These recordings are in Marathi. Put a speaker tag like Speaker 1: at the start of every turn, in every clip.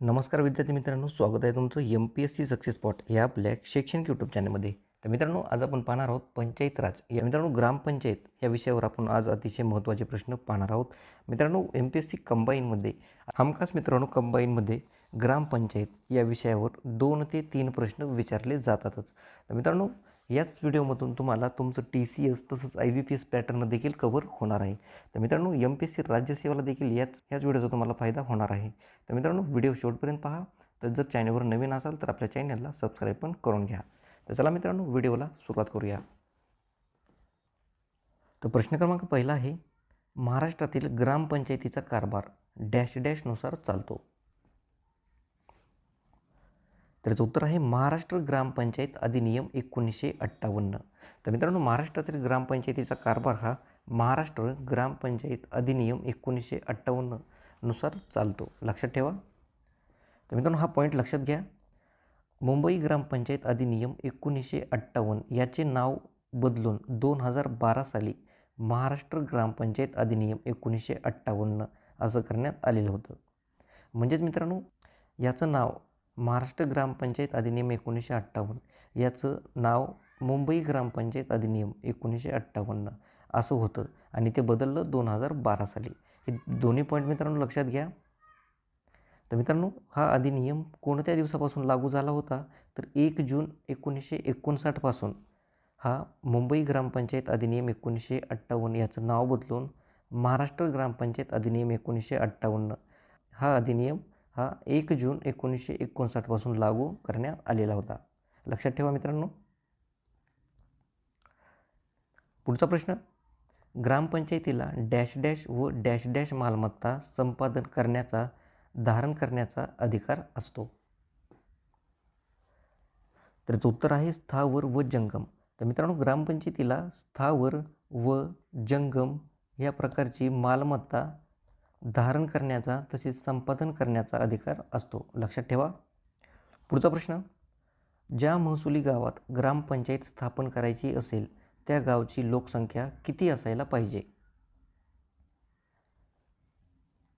Speaker 1: नमस्कार विद्यार्थी मित्रांनो स्वागत आहे तुमचं M P S C success spot या आपल्या शैक्षणिक यूट्यूब चॅनलमध्ये तर मित्रांनो आज आपण पाहणार आहोत पंचायत राज. या मित्रांनो ग्रामपंचायत या विषयावर आपण आज अतिशय महत्त्वाचे प्रश्न पाहणार आहोत. मित्रांनो एम पी एस सी कंबाईनमध्ये हमखास मित्रांनो कंबाईनमध्ये ग्रामपंचायत या विषयावर दोन ते तीन प्रश्न विचारले जातातच. तर मित्रांनो याच व्हिडिओमधून तुम्हाला तुमचं टी सी एस तसंच I B P S pattern देखील कव्हर होणार आहे. तर मित्रांनो एम पी एस सी राज्यसेवाला देखील याच याच व्हिडिओचा तुम्हाला फायदा होणार आहे. तर मित्रांनो व्हिडिओ शेवटपर्यंत पहा. तर जर चॅनलवर नवीन असाल तर आपल्या चॅनलला सबस्क्राईब पण करून घ्या. तर चला मित्रांनो व्हिडिओला सुरुवात करूया. तर प्रश्न क्रमांक पहिला आहे महाराष्ट्रातील ग्रामपंचायतीचा कारभार डॅश डॅशनुसार चालतो. त्याचं उत्तर आहे महाराष्ट्र ग्रामपंचायत अधिनियम एकोणीसशे अठ्ठावन्न. तर मित्रांनो महाराष्ट्रातील ग्रामपंचायतीचा कारभार हा महाराष्ट्र ग्रामपंचायत अधिनियम एकोणीसशे अठ्ठावन्ननुसार चालतो. लक्षात ठेवा. तर मित्रांनो हा पॉईंट लक्षात घ्या. मुंबई ग्रामपंचायत अधिनियम एकोणीसशे अठ्ठावन्न याचे नाव बदलून दोन हजार बारा साली महाराष्ट्र ग्रामपंचायत अधिनियम एकोणीसशे अठ्ठावन्न असं करण्यात आलेलं होतं. म्हणजेच मित्रांनो याचं नाव महाराष्ट्र ग्रामपंचायत अधिनियम एकोणीसशे अठ्ठावन्न. याचं नाव मुंबई ग्रामपंचायत अधिनियम एकोणीसशे अठ्ठावन्न असं होतं आणि ते बदललं दोन हजार बारा साली. हे दोन्ही पॉईंट मित्रांनो लक्षात घ्या. तर मित्रांनो हा अधिनियम कोणत्या दिवसापासून लागू झाला होता? तर एक जून एकोणीसशे एकोणसाठपासून हा मुंबई ग्रामपंचायत अधिनियम एकोणीसशे अठ्ठावन्न याचं नाव बदलून महाराष्ट्र ग्रामपंचायत अधिनियम एकोणीसशे अठ्ठावन्न हा अधिनियम हा एक जून एकोणीसशे एकोणसाठपासून लागू करण्यात आलेला होता. लक्षात ठेवा मित्रांनो. पुढचा प्रश्न. ग्रामपंचायतीला डॅश डॅश व डॅश डॅश मालमत्ता संपादन करण्याचा धारण करण्याचा अधिकार असतो. त्याचं उत्तर आहे स्थावर व जंगम. तर मित्रांनो ग्रामपंचायतीला स्थावर व जंगम या प्रकारची मालमत्ता धारण करण्याचा तसेच संपादन करण्याचा अधिकार असतो. लक्षात ठेवा. पुढचा प्रश्न. ज्या महसुली गावात ग्रामपंचायत स्थापन करायची असेल त्या गावची लोकसंख्या किती असायला पाहिजे?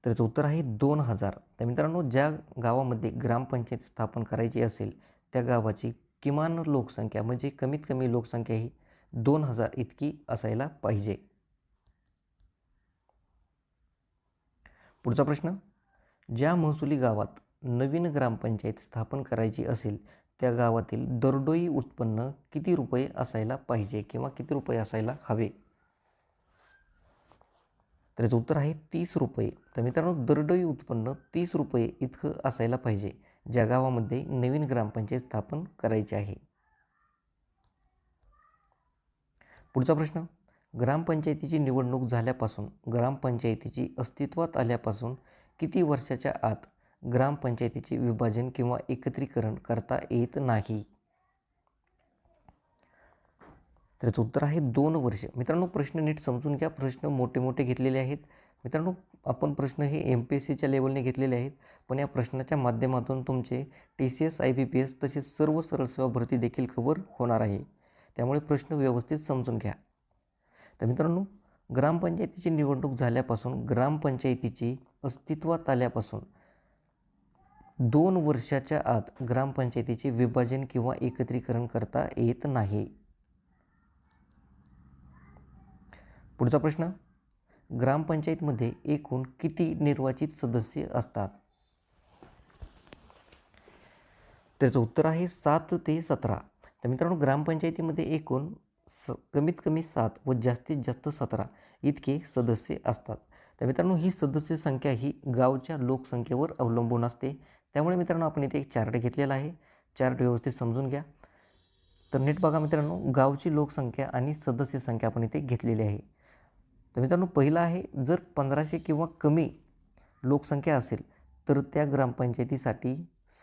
Speaker 1: तर याचं उत्तर आहे दोन हजार. तर मित्रांनो ज्या गावामध्ये ग्रामपंचायत स्थापन करायची असेल त्या गावाची किमान लोकसंख्या म्हणजे कमीत कमी लोकसंख्या ही दोन हजार इतकी असायला पाहिजे. पुढचा प्रश्न. ज्या महसुली गावात नवीन ग्रामपंचायत स्थापन करायची असेल त्या गावातील दरडोई उत्पन्न किती रुपये असायला पाहिजे किंवा किती रुपये असायला हवे? तर याचं उत्तर आहे तीस रुपये. तर मित्रांनो दरडोई उत्पन्न तीस रुपये इतकं असायला पाहिजे ज्या गावामध्ये नवीन ग्रामपंचायत स्थापन करायची आहे. पुढचा प्रश्न. ग्रामपंचायतीची निवडणूक झाल्यापासून ग्रामपंचायतीची अस्तित्वात आल्यापासून किती वर्षाच्या आत ग्रामपंचायतीचे विभाजन किंवा एकत्रीकरण करता येत नाही? त्याचं उत्तर आहे दोन वर्ष. मित्रांनो प्रश्न नीट समजून घ्या. प्रश्न मोठे मोठे घेतलेले आहेत. मित्रांनो आपण प्रश्न हे एम पी एस सीच्या लेवलने घेतलेले आहेत. पण या प्रश्नाच्या माध्यमातून तुमचे T C S I B P S तसेच सर्व सरळ सेवा भरती देखील खबर होणार आहे. त्यामुळे प्रश्न व्यवस्थित समजून घ्या. तर मित्रांनो ग्रामपंचायतीची निवडणूक झाल्यापासून ग्रामपंचायतीची अस्तित्वात आल्यापासून दोन वर्षाच्या आत ग्रामपंचायतीचे विभाजन किंवा एकत्रीकरण करता येत नाही. पुढचा प्रश्न ग्रामपंचायतमध्ये एकूण किती निर्वाचित सदस्य असतात? त्याचं उत्तर आहे सात ते सतरा. तर मित्रांनो ग्रामपंचायतीमध्ये एकूण स कमीत कमी सात व जास्तीत जास्त सतरा इतके सदस्य असतात. तर मित्रांनो ही सदस्य संख्या ही गावच्या लोकसंख्येवर अवलंबून असते. त्यामुळे मित्रांनो आपण इथे एक चार्ट घेतलेला आहे. चार्ट व्यवस्थित समजून घ्या. तर नीट बघा मित्रांनो गावची लोकसंख्या आणि सदस्य संख्या आपण इथे घेतलेली आहे. तर मित्रांनो पहिलं आहे जर पंधराशे किंवा कमी लोकसंख्या असेल तर त्या ग्रामपंचायतीसाठी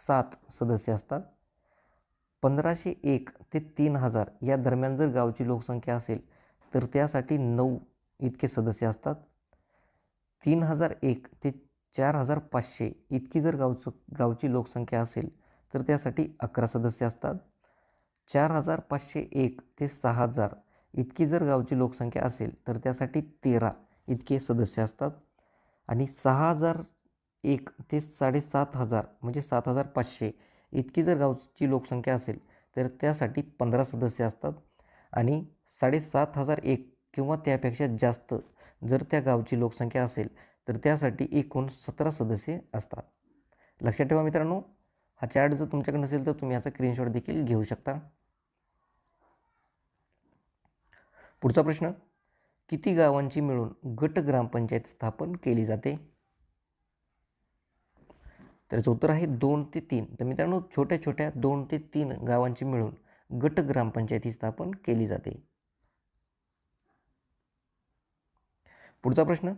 Speaker 1: सात सदस्य असतात. पंधराशे एक ते तीन हजार या दरम्यान जर गावची लोकसंख्या असेल तर त्यासाठी नऊ इतके सदस्य असतात. तीन हजार एक ते चार हजार पाचशे इतकी जर गावचं गावची लोकसंख्या असेल तर त्यासाठी अकरा सदस्य असतात. चार हजार पाचशे एक ते सहा हजार इतकी जर गावची लोकसंख्या असेल तर त्यासाठी तेरा इतके सदस्य असतात. आणि सहा हजार एक ते साडेसात हजार म्हणजे सात हजार पाचशे इतकी जर गावची लोकसंख्या असेल तर त्यासाठी पंधरा सदस्य असतात आणि साडेसात हजार एक किंवा त्यापेक्षा जास्त जर त्या गावची लोकसंख्या असेल तर त्यासाठी एकूण सतरा सदस्य असतात. लक्षात ठेवा मित्रांनो हा चार्ट जर तुमच्याकडे नसेल तर तुम्ही याचा स्क्रीनशॉट देखील घेऊ शकता. पुढचा प्रश्न किती गावांची मिळून गट ग्रामपंचायत स्थापन केली जाते? त्याचं उत्तर आहे दोन ते तीन. तर मित्रांनो छोट्या छोट्या दोन ते तीन गावांची मिळून गट ग्रामपंचायती स्थापन केली जाते. पुढचा प्रश्न.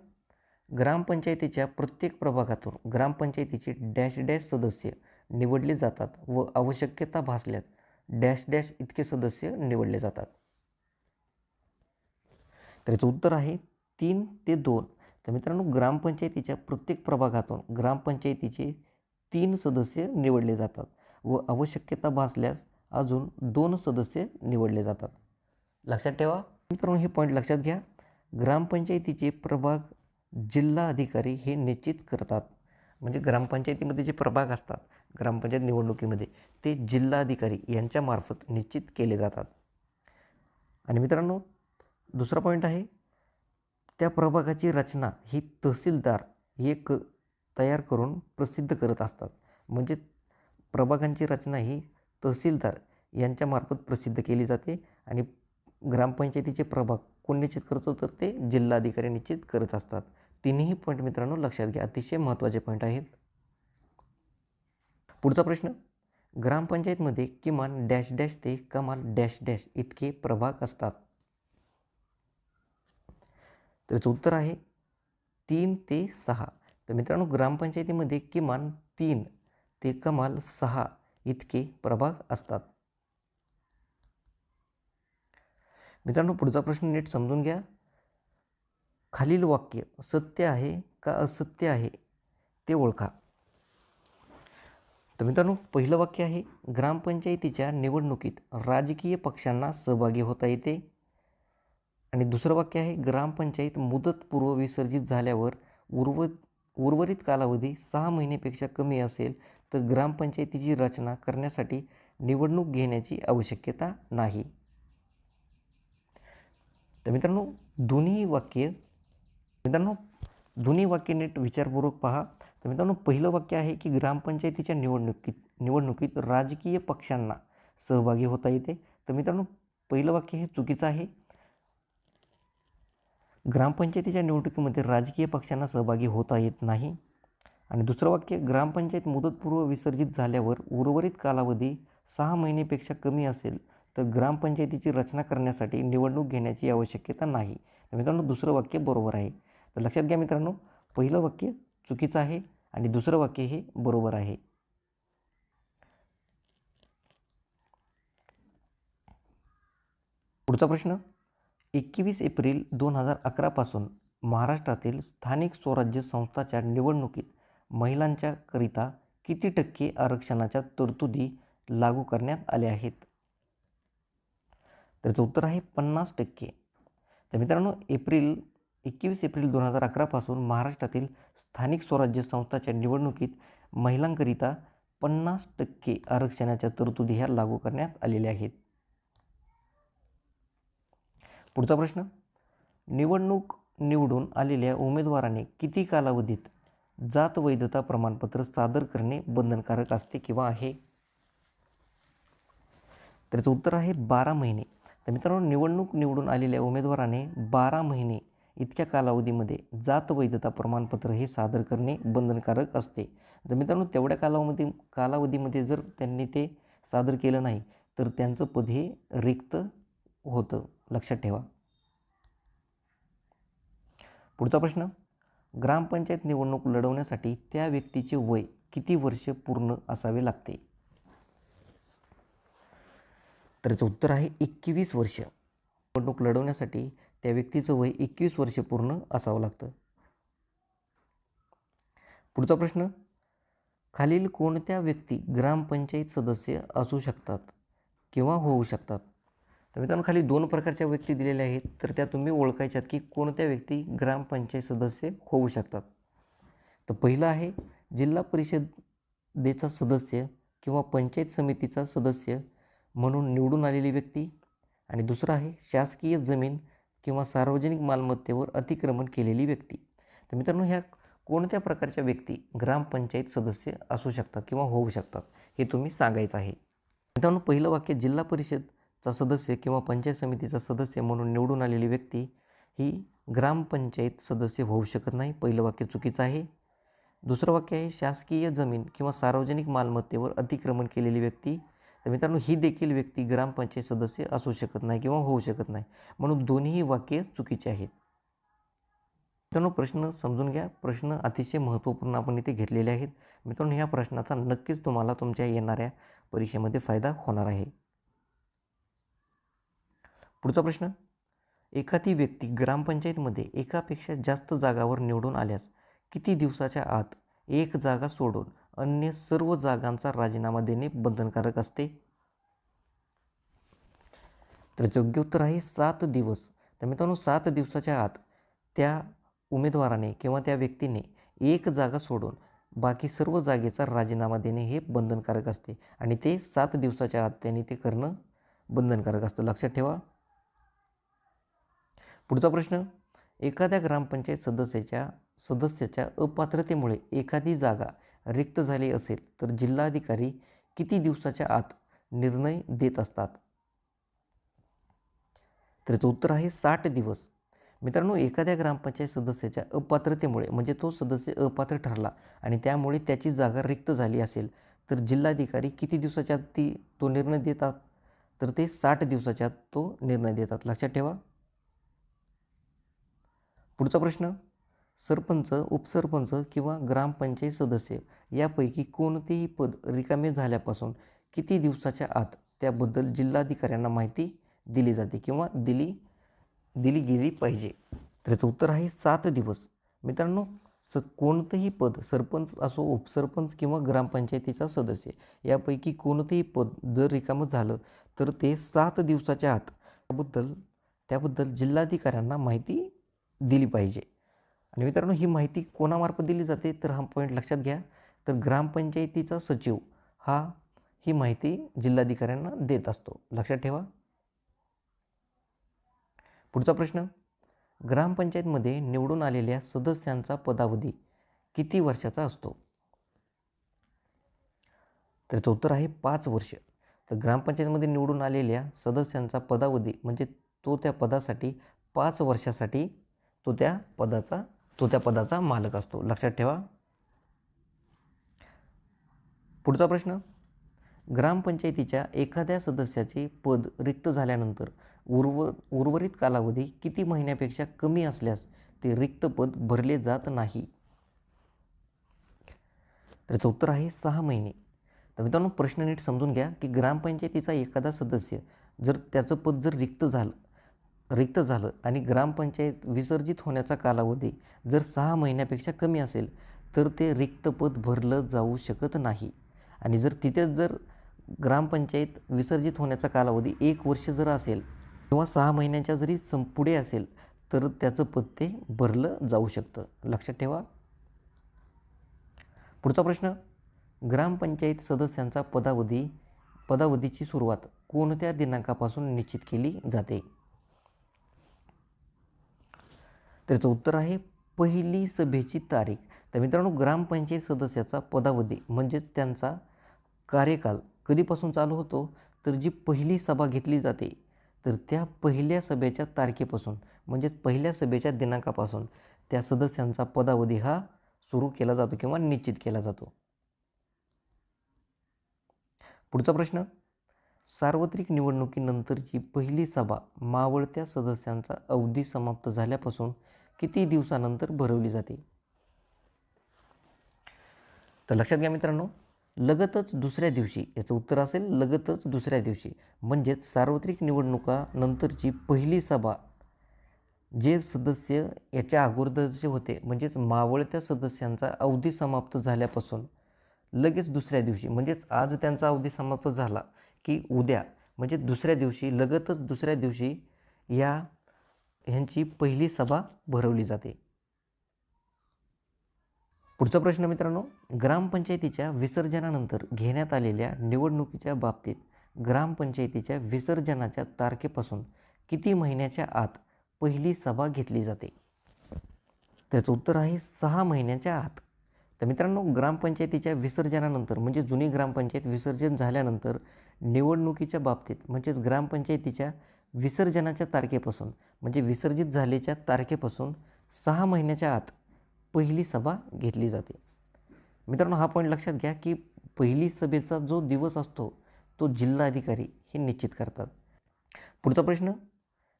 Speaker 1: ग्रामपंचायतीच्या प्रत्येक प्रभागातून ग्रामपंचायतीचे डॅश डॅश सदस्य निवडले जातात व आवश्यकता भासल्यास डॅश डॅश इतके सदस्य निवडले जातात. त्याचं उत्तर आहे तीन ते दोन. तर मित्रांनो ग्रामपंचायतीच्या प्रत्येक प्रभागातून ग्रामपंचायतीचे तीन सदस्य निवडले जातात व आवश्यकता भासल्यास अजून दोन सदस्य निवडले जातात. लक्षात ठेवा. मित्रांनो हे पॉईंट लक्षात घ्या. ग्रामपंचायतीचे प्रभाग जिल्हा अधिकारी हे निश्चित करतात. म्हणजे ग्रामपंचायतीमध्ये जे प्रभाग असतात ग्रामपंचायत निवडणुकीमध्ये ते जिल्हाधिकारी यांच्यामार्फत निश्चित केले जातात. आणि मित्रांनो दुसरा पॉईंट आहे त्या प्रभागाची रचना ही तहसीलदार ही एक तयार करून प्रसिद्ध करत असतात. म्हणजे प्रभागांची रचना ही तहसीलदार यांच्यामार्फत प्रसिद्ध केली जाते आणि ग्रामपंचायतीचे प्रभाग कोण निश्चित करतो तर ते जिल्हाधिकारी निश्चित करत असतात. तिन्ही पॉईंट मित्रांनो लक्षात घ्या. अतिशय महत्त्वाचे पॉईंट आहेत. पुढचा प्रश्न. ग्रामपंचायतमध्ये किमान डॅश डॅश ते कमाल डॅश डॅश इतके प्रभाग असतात. त्याचं उत्तर आहे तीन ते सहा. तर मित्रांनो ग्रामपंचायतीमध्ये किमान तीन ते कमाल सहा इतके प्रभाग असतात. मित्रांनो पुढचा प्रश्न नीट समजून घ्या. खालील वाक्य सत्य आहे का असत्य आहे ते ओळखा. तर मित्रांनो पहिलं वाक्य आहे ग्रामपंचायतीच्या निवडणुकीत राजकीय पक्षांना सहभागी होता येते. आणि दुसरं वाक्य आहे ग्रामपंचायत मुदतपूर्व विसर्जित झाल्यावर उर्व उर्वरित कालावधी सहा महिनेपेक्षा कमी असेल तर ग्रामपंचायतीची रचना करण्यासाठी निवडणूक घेण्याची आवश्यकता नाही. तर मित्रांनो दोन्ही वाक्य मित्रांनो दोन्ही वाक्य नीट विचारपूर्वक पहा. तर मित्रांनो पहिलं वाक्य आहे की ग्रामपंचायतीच्या निवडणुकीत निवडणुकीत राजकीय पक्षांना सहभागी होता येते. तर मित्रांनो पहिलं वाक्य हे चुकीचं आहे. ग्रामपंचायतीच्या निवडणुकीमध्ये राजकीय पक्षांना सहभागी होता येत नाही. आणि दुसरं वाक्य ग्रामपंचायत मुदतपूर्व विसर्जित झाल्यावर उर्वरित कालावधी सहा महिनेपेक्षा कमी असेल तर ग्रामपंचायतीची रचना करण्यासाठी निवडणूक घेण्याची आवश्यकता नाही. तर मित्रांनो दुसरं वाक्य बरोबर आहे. तर लक्षात घ्या मित्रांनो पहिलं वाक्य चुकीचं आहे आणि दुसरं वाक्य हे बरोबर आहे. पुढचा प्रश्न एकवीस एप्रिल दोन हजार अकरापासून महाराष्ट्रातील स्थानिक स्वराज्य संस्थाच्या निवडणुकीत महिलांच्याकरिता किती टक्के आरक्षणाच्या तरतुदी लागू करण्यात आल्या आहेत? त्याचं उत्तर आहे पन्नास टक्के. तर मित्रांनो एप्रिल एकवीस एप्रिल दोन हजार अकरापासून महाराष्ट्रातील स्थानिक स्वराज्य संस्थाच्या निवडणुकीत महिलांकरिता पन्नास टक्के आरक्षणाच्या तरतुदी ह्या लागू करण्यात आलेल्या आहेत. पुढचा प्रश्न. निवडणूक निवडून आलेल्या उमेदवाराने किती कालावधीत जात वैधता प्रमाणपत्र सादर करणे बंधनकारक असते किंवा आहे? त्याचं उत्तर आहे बारा महिने. तर मित्रांनो निवडणूक निवडून आलेल्या उमेदवाराने बारा महिने इतक्या कालावधीमध्ये जात वैधता प्रमाणपत्र हे सादर करणे बंधनकारक असते. जर मित्रांनो तेवढ्या कालावधी कालावधीमध्ये जर त्यांनी ते सादर केलं नाही तर त्यांचं पद हे रिक्त होतं. लक्षात ठेवा. पुढचा प्रश्न. ग्रामपंचायत निवडणूक लढवण्यासाठी त्या व्यक्तीचे वय किती वर्ष पूर्ण असावे लागते? तर याचं उत्तर आहे एकवीस वर्ष. निवडणूक लढवण्यासाठी त्या व्यक्तीचं वय एकवीस वर्ष पूर्ण असावं लागतं. पुढचा प्रश्न. खालील कोणत्या व्यक्ती ग्रामपंचायत सदस्य असू शकतात किंवा होऊ शकतात? तर मित्रांनो खाली दोन प्रकारच्या व्यक्ती दिलेल्या आहेत. तर त्या तुम्ही ओळखायच्यात की कोणत्या व्यक्ती ग्रामपंचायत सदस्य होऊ शकतात. तर पहिलं आहे जिल्हा परिषदेचा सदस्य किंवा पंचायत समितीचा सदस्य म्हणून निवडून आलेली व्यक्ती. आणि दुसरं आहे शासकीय जमीन किंवा सार्वजनिक मालमत्तेवर अतिक्रमण केलेली व्यक्ती. तर मित्रांनो ह्या कोणत्या प्रकारच्या व्यक्ती ग्रामपंचायत सदस्य असू शकतात किंवा होऊ शकतात हे तुम्ही सांगायचं आहे. मित्रांनो पहिलं वाक्य जिल्हा परिषद चा सदस्य किंवा पंचायत समितीचा सदस्य म्हणून निवडून आलेली व्यक्ती ही ग्रामपंचायत सदस्य होऊ शकत नाही पहिलं वाक्य चुकीचं आहे. दुसरं वाक्य आहे शासकीय जमीन किंवा सार्वजनिक मालमत्तेवर अतिक्रमण केलेली व्यक्ती तर मित्रांनो ही देखील व्यक्ती ग्रामपंचायत सदस्य असू शकत नाही किंवा होऊ शकत नाही. म्हणून दोन्ही वाक्य चुकीचे आहेत. मित्रांनो प्रश्न समजून घ्या. प्रश्न अतिशय महत्त्वपूर्ण आपण इथे घेतलेले आहेत. मित्रांनो ह्या प्रश्नाचा नक्कीच तुम्हाला तुमच्या येणाऱ्या परीक्षेमध्ये फायदा होणार आहे. पुढचा प्रश्न. एखादी व्यक्ती ग्रामपंचायतमध्ये एकापेक्षा जास्त जागावर निवडून आल्यास किती दिवसाच्या आत एक जागा सोडून अन्य सर्व जागांचा राजीनामा देणे बंधनकारक असते? तर योग्य उत्तर आहे सात दिवस. तर मित्रांनो सात दिवसाच्या आत त्या उमेदवाराने किंवा त्या व्यक्तीने एक जागा सोडून बाकी सर्व जागेचा राजीनामा देणे हे बंधनकारक असते आणि ते सात दिवसाच्या आत त्यांनी ते करणं बंधनकारक असतं. लक्षात ठेवा. पुढचा प्रश्न एखाद्या ग्रामपंचायत सदस्याच्या सदस्याच्या अपात्रतेमुळे एखादी जागा रिक्त झाली असेल तर जिल्हाधिकारी किती दिवसाच्या आत निर्णय देत असतात? त्याचं उत्तर आहे साठ दिवस. मित्रांनो एखाद्या ग्रामपंचायत सदस्याच्या अपात्रतेमुळे म्हणजे तो सदस्य अपात्र ठरला आणि त्यामुळे त्याची जागा रिक्त झाली असेल तर जिल्हाधिकारी किती दिवसाच्या आत ती तो निर्णय देतात? तर ते साठ दिवसाच्या आत तो निर्णय देतात. लक्षात ठेवा. पुढचा प्रश्न सरपंच उपसरपंच किंवा ग्रामपंचायत सदस्य यापैकी कोणतेही पद रिकामे झाल्यापासून किती दिवसाच्या आत त्याबद्दल जिल्हाधिकाऱ्यांना माहिती दिली जाते किंवा दिली दिली गेली पाहिजे? तर याचं उत्तर आहे सात दिवस. मित्रांनो स कोणतंही पद सरपंच असो उपसरपंच किंवा ग्रामपंचायतीचा सदस्य यापैकी कोणतंही पद जर रिकामं झालं तर ते सात दिवसाच्या आत त्याबद्दल त्याबद्दल जिल्हाधिकाऱ्यांना माहिती दिली पाहिजे. आणि मित्रांनो ही माहिती कोणामार्फत दिली जाते? तर हा पॉईंट लक्षात घ्या. तर ग्रामपंचायतीचा सचिव हा ही माहिती जिल्हाधिकाऱ्यांना देत असतो. लक्षात ठेवा. पुढचा प्रश्न. ग्रामपंचायतमध्ये निवडून आलेल्या सदस्यांचा पदावधी किती वर्षाचा असतो? तर याचं उत्तर आहे पाच वर्ष. तर ग्रामपंचायतमध्ये निवडून आलेल्या सदस्यांचा पदावधी म्हणजे तो त्या पदासाठी पाच वर्षासाठी तो त्या पदाचा तो त्या पदाचा मालक असतो. लक्षात ठेवा. पुढचा प्रश्न. ग्रामपंचायतीच्या एखाद्या सदस्याचे पद रिक्त झाल्यानंतर उर्व उर्वरित कालावधी किती महिन्यापेक्षा कमी असल्यास ते रिक्त पद भरले जात नाही? त्याचं उत्तर आहे सहा महिने. तर मित्रांनो प्रश्न नीट समजून घ्या की ग्रामपंचायतीचा एखादा सदस्य जर त्याचं पद जर रिक्त झालं रिक्त झालं आणि ग्रामपंचायत विसर्जित होण्याचा कालावधी जर सहा महिन्यापेक्षा कमी असेल तर ते रिक्त पद भरलं जाऊ शकत नाही. आणि जर तिथेच जर ग्रामपंचायत विसर्जित होण्याचा कालावधी एक वर्ष जर असेल किंवा सहा महिन्याच्या जरी संपुढे असेल तर त्याचं पद ते भरलं जाऊ शकतं. लक्षात ठेवा. पुढचा प्रश्न. ग्रामपंचायत सदस्यांचा पदावधी पदावधीची सुरुवात कोणत्या दिनांकापासून निश्चित केली जाते? त्याचं उत्तर आहे पहिली सभेची तारीख. तर मित्रांनो ग्रामपंचायत सदस्याचा पदावधी म्हणजेच त्यांचा कार्यकाल कधीपासून चालू होतो? तर जी पहिली सभा घेतली जाते तर त्या पहिल्या सभेच्या तारखेपासून म्हणजेच पहिल्या सभेच्या दिनांकापासून त्या सदस्यांचा पदावधी हा सुरू केला जातो किंवा निश्चित केला जातो. पुढचा प्रश्न. सार्वत्रिक निवडणुकीनंतरची पहिली सभा मावळत्या सदस्यांचा अवधी समाप्त झाल्यापासून किती दिवसानंतर भरवली जाते? तर लक्षात घ्या मित्रांनो लगतच दुसऱ्या दिवशी याचं उत्तर असेल लगतच दुसऱ्या दिवशी. म्हणजेच सार्वत्रिक निवडणुकानंतरची पहिली सभा जे सदस्य याच्या अगोदरचे होते म्हणजेच मावळत्या सदस्यांचा अवधी समाप्त झाल्यापासून लगेच दुसऱ्या दिवशी म्हणजेच आज त्यांचा अवधी समाप्त झाला की उद्या म्हणजे दुसऱ्या दिवशी लगतच दुसऱ्या दिवशी या ह्यांची पहिली सभा भरवली जाते. पुढचा प्रश्न मित्रांनो ग्रामपंचायतीच्या विसर्जनानंतर घेण्यात आलेल्या निवडणुकीच्या बाबतीत ग्रामपंचायतीच्या विसर्जनाच्या तारखेपासून किती महिन्याच्या आत पहिली सभा घेतली जाते? त्याचं उत्तर आहे सहा महिन्याच्या आत. तर मित्रांनो ग्रामपंचायतीच्या विसर्जनानंतर म्हणजे जुनी ग्रामपंचायत विसर्जन झाल्यानंतर निवडणुकीच्या बाबतीत म्हणजेच ग्रामपंचायतीच्या विसर्जनाच्या तारखेपासून म्हणजे विसर्जित झालेच्या तारखेपासून सहा महिन्याच्या आत पहिली सभा घेतली जाते. मित्रांनो हा पॉईंट लक्षात घ्या की पहिली सभेचा जो दिवस असतो तो जिल्हाधिकारी हे निश्चित करतात. पुढचा प्रश्न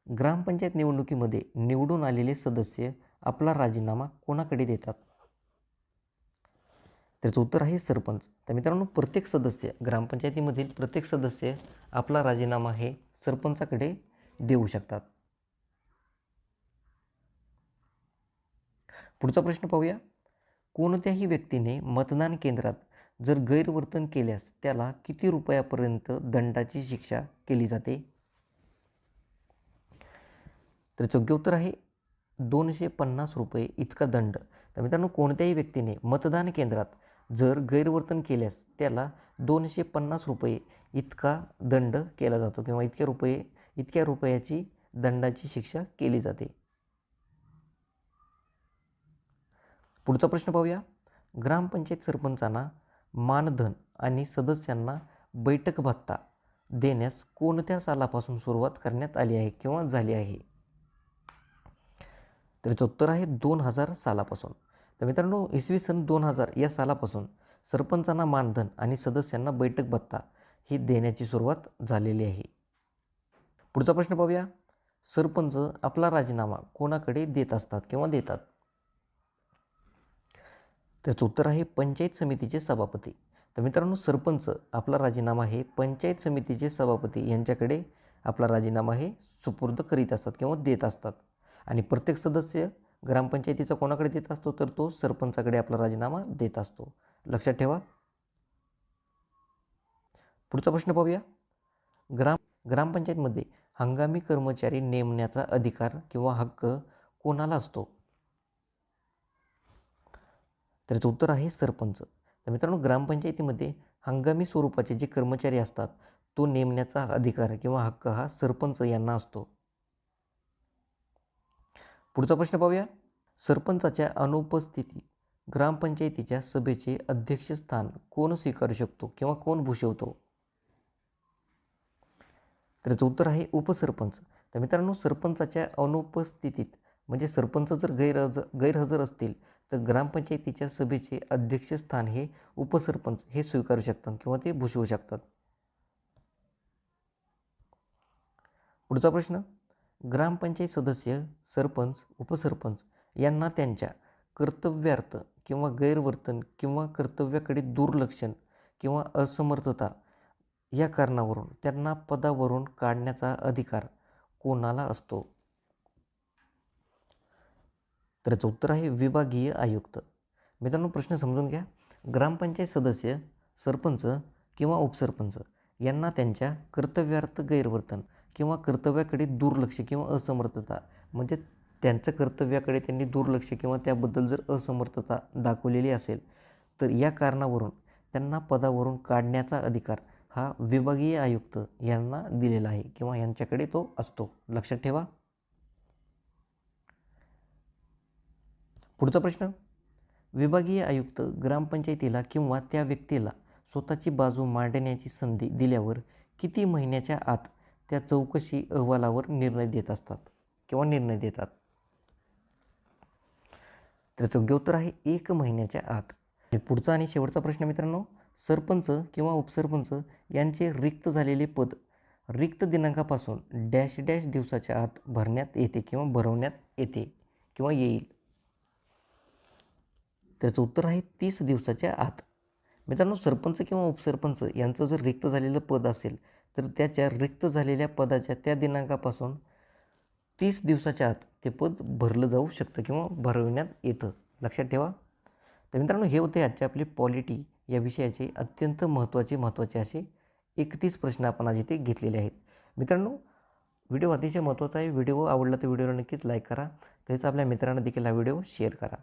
Speaker 1: ग्रामपंचायत निवडणुकीमध्ये निवडून आलेले सदस्य आपला राजीनामा कोणाकडे देतात? त्याचं उत्तर आहे सरपंच. तर मित्रांनो प्रत्येक सदस्य ग्रामपंचायतीमधील प्रत्येक सदस्य आपला राजीनामा हे सरपंचाकडे देऊ शकतात. पुढचा प्रश्न पाहूया. कोणत्याही व्यक्तीने मतदान केंद्रात जर गैरवर्तन केल्यास त्याला किती रुपयापर्यंत दंडाची शिक्षा केली जाते? तर योग्य उत्तर आहे दोनशे पन्नास रुपये इतका दंड. तर मित्रांनो कोणत्याही व्यक्तीने मतदान केंद्रात जर गैरवर्तन केल्यास त्याला दोनशे पन्नास रुपये इतका दंड केला जातो किंवा इतक्या रुपये इतक्या रुपयाची दंडाची शिक्षा केली जाते. पुढचा प्रश्न पाहूया. ग्रामपंचायत सरपंचांना मानधन आणि सदस्यांना बैठक भत्ता देण्यास कोणत्या सालापासून सुरुवात करण्यात आली आहे किंवा झाली आहे? त्याचं उत्तर आहे दोन हजार सालापासून. तर मित्रांनो इसवी सन दोन हजार या सालापासून सरपंचांना मानधन आणि सदस्यांना बैठक भत्ता ही देण्याची सुरुवात झालेली आहे. पुढचा प्रश्न पाहूया. सरपंच आपला राजीनामा कोणाकडे देत असतात किंवा देतात? त्याचं उत्तर आहे पंचायत समितीचे सभापती. तर मित्रांनो सरपंच आपला राजीनामा हे पंचायत समितीचे सभापती यांच्याकडे आपला राजीनामा हे सुपूर्द करीत असतात किंवा देत असतात. आणि प्रत्येक सदस्य ग्रामपंचायतीचा कोणाकडे देत असतो तर तो सरपंचाकडे आपला राजीनामा देत असतो. लक्षात ठेवा. पुढचा प्रश्न पाहूया. ग्राम ग्रामपंचायतमध्ये हंगामी कर्मचारी नेमण्याचा अधिकार किंवा हक्क कोणाला असतो? त्याचं उत्तर आहे सरपंच. तर मित्रांनो ग्रामपंचायतीमध्ये हंगामी स्वरूपाचे जे कर्मचारी असतात तो नेमण्याचा अधिकार किंवा हक्क हा सरपंच यांना असतो. पुढचा प्रश्न पाहूया. सरपंचाच्या अनुपस्थितीत ग्रामपंचायतीच्या सभेचे अध्यक्षस्थान कोण स्वीकारू शकतो किंवा कोण भूषवतो? त्याचं उत्तर आहे उपसरपंच. तर मित्रांनो सरपंचाच्या अनुपस्थितीत म्हणजे सरपंच जर गैरहज गैरहजर असतील तर ग्रामपंचायतीच्या सभेचे अध्यक्षस्थान हे उपसरपंच हे स्वीकारू शकतात किंवा ते भूषवू शकतात. पुढचा प्रश्न ग्रामपंचायत सदस्य सरपंच उपसरपंच यांना त्यांच्या कर्तव्यार्थ किंवा गैरवर्तन किंवा कर्तव्याकडे दुर्लक्षण किंवा असमर्थता या कारणावरून त्यांना पदावरून काढण्याचा अधिकार कोणाला असतो? तर याचं उत्तर आहे विभागीय आयुक्त. मित्रांनो प्रश्न समजून घ्या. ग्रामपंचायत सदस्य सरपंच किंवा उपसरपंच यांना त्यांच्या कर्तव्यार्थ गैरवर्तन किंवा कर्तव्याकडे दुर्लक्ष किंवा असमर्थता. म्हणजे त्यांच्या कर्तव्याकडे त्यांनी दुर्लक्ष किंवा त्याबद्दल जर असमर्थता दाखवलेली असेल तर या कारणावरून त्यांना पदावरून काढण्याचा अधिकार हा विभागीय आयुक्त यांना दिलेला आहे किंवा यांच्याकडे तो असतो. लक्षात ठेवा. पुढचा प्रश्न. विभागीय आयुक्त ग्रामपंचायतीला किंवा त्या व्यक्तीला स्वतःची बाजू मांडण्याची संधी दिल्यावर किती महिन्याच्या आत त्या चौकशी अहवालावर निर्णय देत असतात किंवा निर्णय देतात. त्याचं योग्य उत्तर आहे एक महिन्याच्या आत. पुढचा आणि शेवटचा प्रश्न मित्रांनो सरपंच किंवा उपसरपंच यांचे रिक्त झालेले पद रिक्त दिनांकापासून डॅश डॅश दिवसाच्या आत भरण्यात येते किंवा भरवण्यात येते किंवा येईल. त्याचं उत्तर आहे तीस दिवसाच्या आत. मित्रांनो सरपंच किंवा उपसरपंच यांचं जर रिक्त झालेलं पद असेल तर त्याच्या रिक्त झालेल्या पदाच्या त्या दिनांकापासून तीस दिवसाच्या आत ते पद भरलं जाऊ शकतं किंवा भरविण्यात येतं. लक्षात ठेवा. तर मित्रांनो हे होते आजचे आपले पॉलिटी या विषयाचे अत्यंत महत्त्वाचे महत्त्वाचे असे एकतीस प्रश्न आपण आज इथे घेतलेले आहेत. मित्रांनो व्हिडिओ अतिशय महत्त्वाचा आहे. व्हिडिओ आवडला तर व्हिडिओला नक्कीच लाईक करा. तसेच आपल्या मित्रांना देखील हा व्हिडिओ शेअर करा.